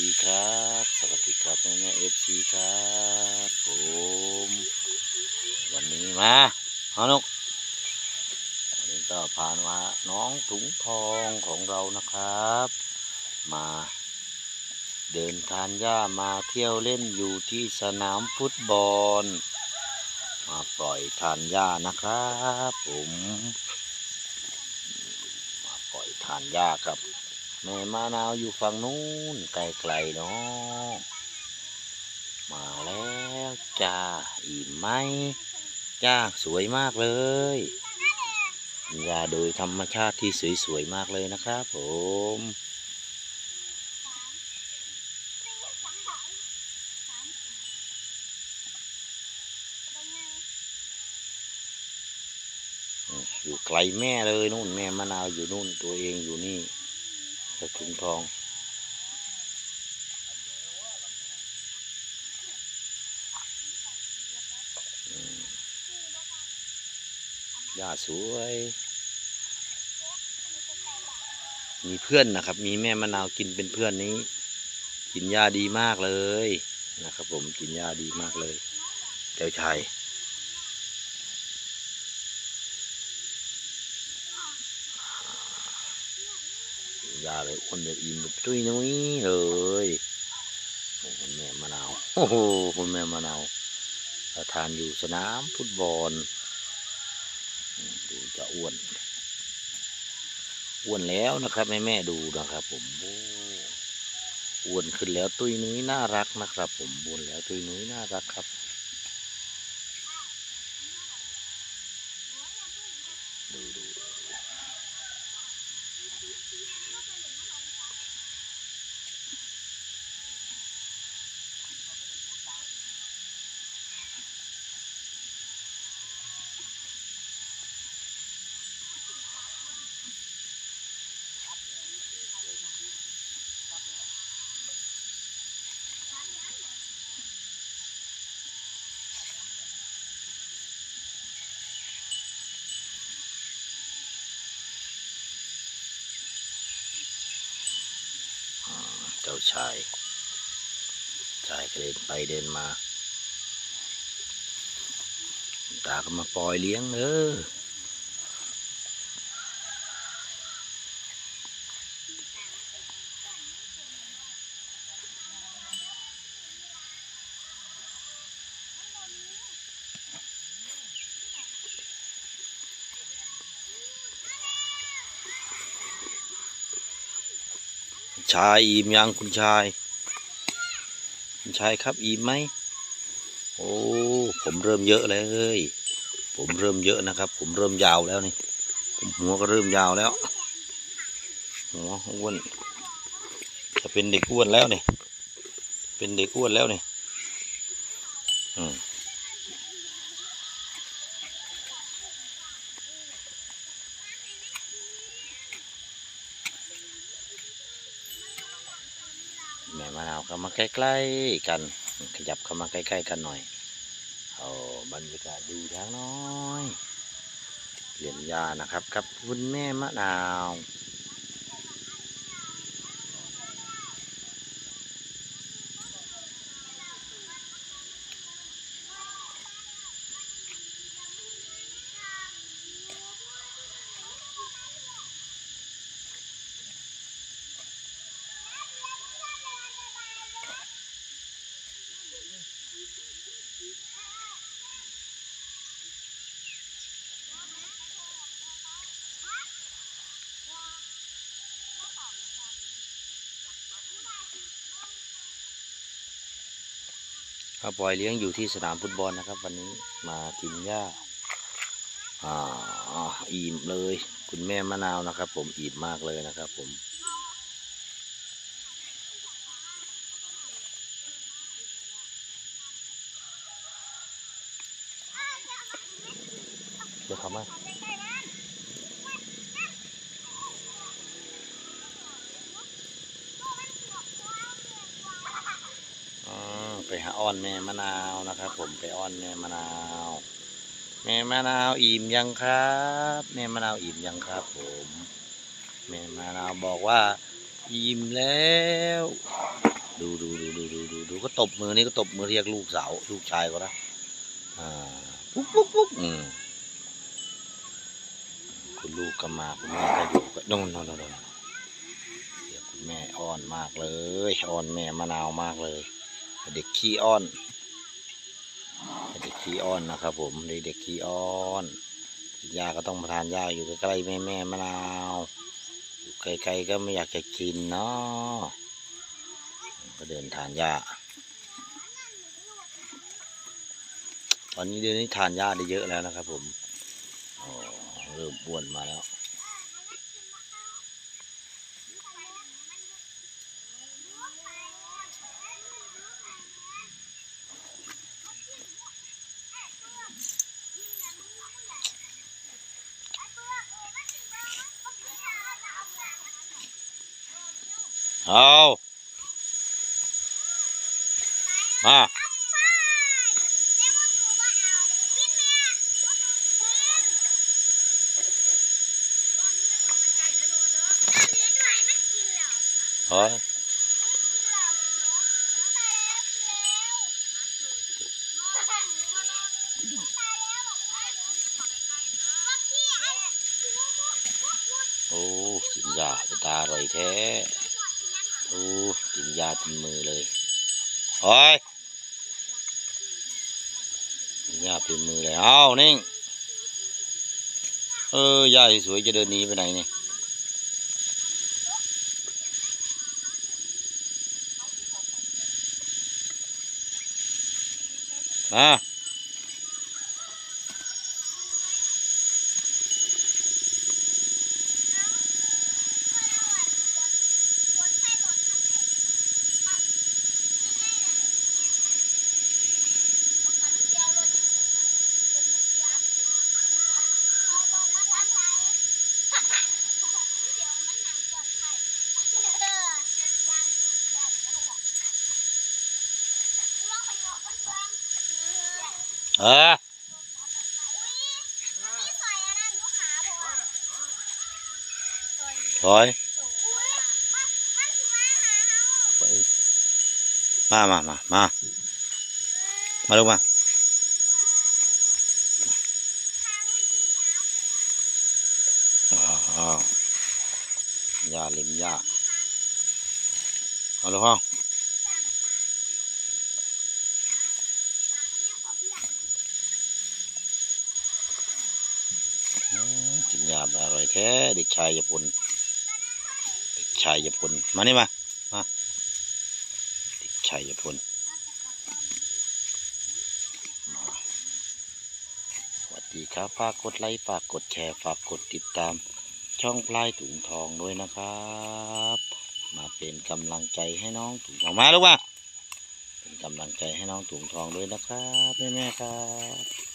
ดีครับ สวัสดีครับแม่แม่เอฟซีครับผมวันนี้มาฮานุกวันนี้ก็ผ่านมาน้องถุงทองของเรานะครับ มาเดินทานหญ้ามาเที่ยวเล่นอยู่ที่สนามฟุตบอล มาปล่อยทานหญ้านะครับ ผม มาปล่อยทานหญ้ากับ แม่มะนาวอยู่ฝั่งนู้นไกลๆเนาะมาแล้วจ้าอิ่มไหมจ้าสวยมากเลยยาโดยธรรมชาติที่สวยๆมากเลยนะครับผมอืมอยู่ไกลแม่เลยนู่นแม่มะนาวอยู่นู่นตัวเองอยู่นี่ ตะถุงทองหญ้าสวย มีเพื่อนนะครับ มีแม่มะนาวกินเป็นเพื่อนนี้ กินหญ้าดีมากเลยนะครับ ผมกินหญ้าดีมากเลย เจ้าชาย กินหญ้าเลยอ้วนแบบอิ่มแบบตุ้ยนุ้ยเลยคุณแม่มะนาว โอ้โหคุณแม่มะนาวประทานอยู่สนามฟุตบอลดูจะอ้วน อ้วนแล้วนะครับแม่แม่ดูนะครับ ผมอ้อ้วนขึ้นแล้วตุ้ยนุ้ยน่ารักนะครับ ผมอ้วนแล้วตุ้ยนุ้ยน่ารักครับ เจ้าชาย ชายก็เดินไปเดินมา ตาก็มาปล่อยเลี้ยงเออ ชายอิ่มยังคุณชาย คุณชายครับอิ่มไหมโอ้ผมเริ่มเยอะเลยผมเริ่มเยอะนะครับ ผมเริ่มยาวแล้วนี่ผมหัวก็เริ่มยาวแล้วหัวอ้วนจะเป็นเด็กอ้วนแล้วนี่เป็นเด็กอ้วนแล้วนี่อืม แม่มะนาวเข้ามาใกล้ๆกัน ขยับเข้ามาใกล้ๆกันหน่อยเอาบรรยากาศดูทางน้อยเปลี่ยนยานะครับครับคุณแม่มะนาว ก็ปล่อยเลี้ยงอยู่ที่สนามฟุตบอลนะครับ วันนี้มากินหญ้าอ่าอิ่มเลย คุณแม่มะนาวนะครับ ผมอิ่มมากเลยนะครับ ผมเดี๋ยวเขามาอืมไปหา อ้อนแม่มะนาวนะครับ ผมไปอ้อนแม่มะนาว แม่มะนาวอิ่มยังครับ แม่มะนาวอิ่มยังครับ ผม แม่มะนาวบอกว่าอิ่มแล้ว ดูดูดูดูดูดูดูก็ตบมือนี่ก็ตบมือเรียกลูกสาวลูกชายก็นะอ่าปุ๊บปุ๊บปุ๊บอืมคุณลูกก็มาคุณแม่ก็อยู่ก็นอนนอนนอนเดี๋ยวคุณแม่อ้อนมากเลยอ้อนแม่มะนาวมากเลย เด็กขี้อ้อน เด็กขี้อ้อนนะครับผมเด็กเด็กขี้อ้อนยาก็ต้องมาทานยาอยู่ใกล้ๆแม่แม่มะนาวอยู่ไกลๆก็ไม่อยากจะกินเนาะก็เดินทานยาตอนนี้เดือนนี้ทานยาได้เยอะแล้วนะครับผมเริ่มอ้วนมาแล้ว เอามาเฮ้ยโอ้กินยาเป็นตาอร่อยแท้ อ้กินยากินมือเลยเฮ้ยยาเป็นมือเลยเอานิ่งเออยาสวยจะเดินหนีไปไหนเนี่ยมา เออถอยไปมามามามามาลงมาอ้าวอ้าวยาล็มยาเอาลงห้องอื มอร่อยแท้เด็กชายยพลเด็กชายยพลมานี่มามาเด็กชายยพลสวัสดีครับฝากกดไลค์ฝากกดแชร์ฝากกดติดตาม ช่องปลายถุงทองด้วยนะครับ มาเป็นกำลังใจให้น้องถุงทองมาลูกมาเป็นกำลังใจให้น้องถุงทองด้วยนะครับแม่ๆครับ